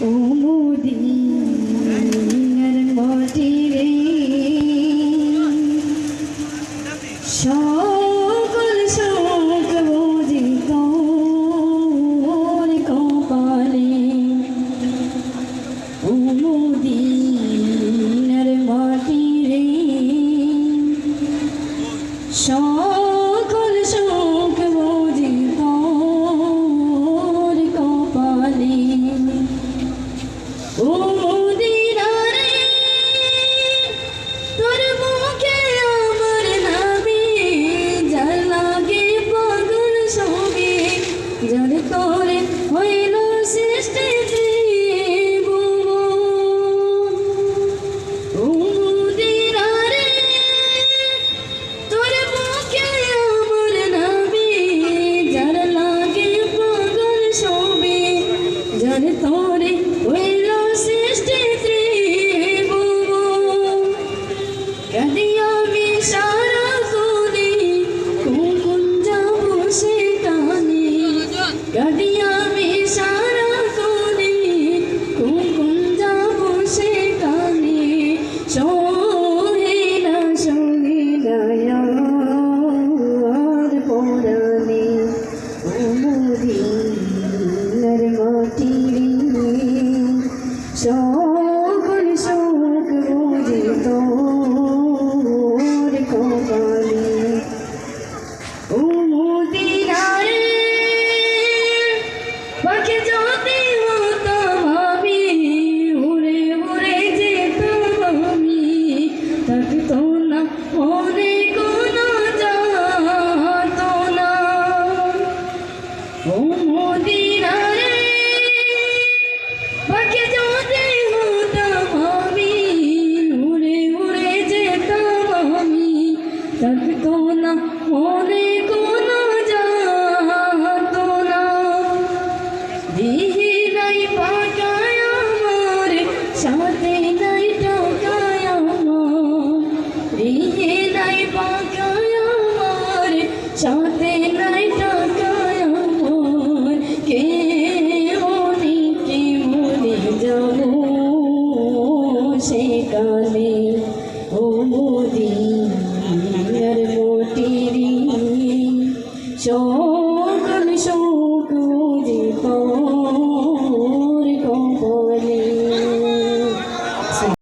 ও মদিনার Né? Então, সে কালে ও মোদিনার মোটিরি সো